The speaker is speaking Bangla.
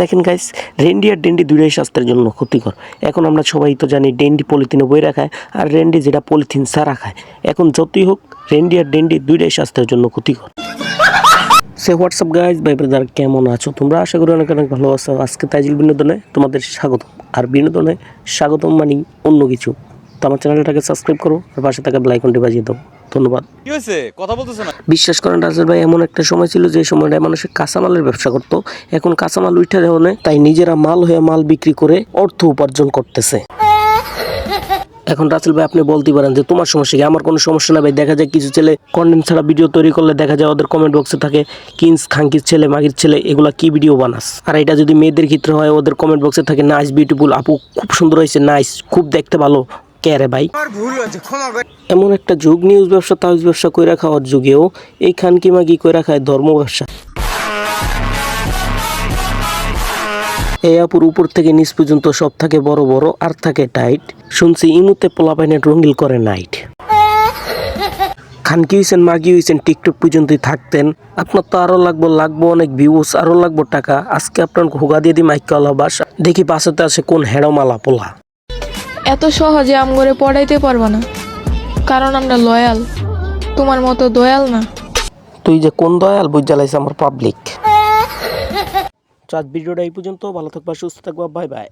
দেখেন গাইস রেন্ডি আর ডেন্ডি দুইটাই স্বাস্থ্যের জন্য ক্ষতিকর। এখন আমরা সবাই তো জানি ডেন্ডি পলিথিনে বই রাখায়, আর রেন্ডি যেটা পলিথিন ছাড়া খায়। এখন যতই হোক রেন্ডি আর ডেন্ডি দুইটাই স্বাস্থ্যের জন্য ক্ষতিকর। সে হোয়াটসঅ্যাপ গাইজ ভাই ব্রাদার কেমন আছো? তোমরা আশা করি অনেক অনেক ভালো আছো। আজকে তাইজিল বিনোদনে তোমাদের স্বাগতম। আর বিনোদনে স্বাগতম মানি অন্য কিছু। তো আমার চ্যানেলটাকে সাবস্ক্রাইব করো, আর পাশে থাকা বেলাইকনটি বাজিয়ে দাও। ধন্যবাদ। কি হয়েছে? কথা বলতেছে না। বিশ্বাস করেন রাজের ভাই এমন একটা সময় ছিল যে সময়টায় মানুষের কাঁচামালের ব্যবসা করতো। এখন কাঁচামাল উঠে দেওয়া তাই নিজেরা মাল হয়ে মাল বিক্রি করে অর্থ উপার্জন করতেছে। এখন রাসেল ভাই আপনি বলতে পারেন যে তোমার সমস্যা কি? আমার কোনো সমস্যা না ভাই দেখা যায় কিছু ছেলে কন্টেন্ট ছাড়া ভিডিও তৈরি করলে দেখা যায় ওদের কমেন্ট বক্সে থাকে কিন্স খাঙ্কির ছেলে মাগির ছেলে এগুলা কি ভিডিও বানাস? আর এটা যদি মেয়েদের ক্ষেত্রে হয় ওদের কমেন্ট বক্সে থাকে নাইস বিউটিফুল আপু খুব সুন্দর হয়েছে নাইস খুব দেখতে ভালো। কে রে ভাই? এমন একটা যুগ নিউজ ব্যবসা তাউজ ব্যবসা কইরা খাওয়ার যুগেও এই খানকি মাগি কইরা খায় ধর্ম ব্যবসা। এই আপুর উপর থেকে নিচ পর্যন্ত সব থাকে বড় বড়, আর থাকে টাইট শুনছি ইমুতে পোলাপাইনে রঙ্গিল করে নাইট খানকি হয়েছেন মাগি হয়েছেন টিকটক পর্যন্তই থাকতেন। আপনার তো আরও লাগবো লাগবো অনেক ভিউজ আরও লাগবো টাকা। আজকে আপনার হোগা দিয়ে দিই মাইকালা বাস। দেখি পাশাতে আছে কোন হেড়মালা পোলা। এত সহজে আম করে পড়াইতে পারব না। কারণ আমরা লয়াল। তোমার মতো দয়াল না। তুই যে কোন দয়াল বুঝ জ্বালাইছে আমার পাবলিক আজ ভিডিওটা এই পর্যন্ত। ভালো থাকবা সুস্থ থাকবা। Bye bye.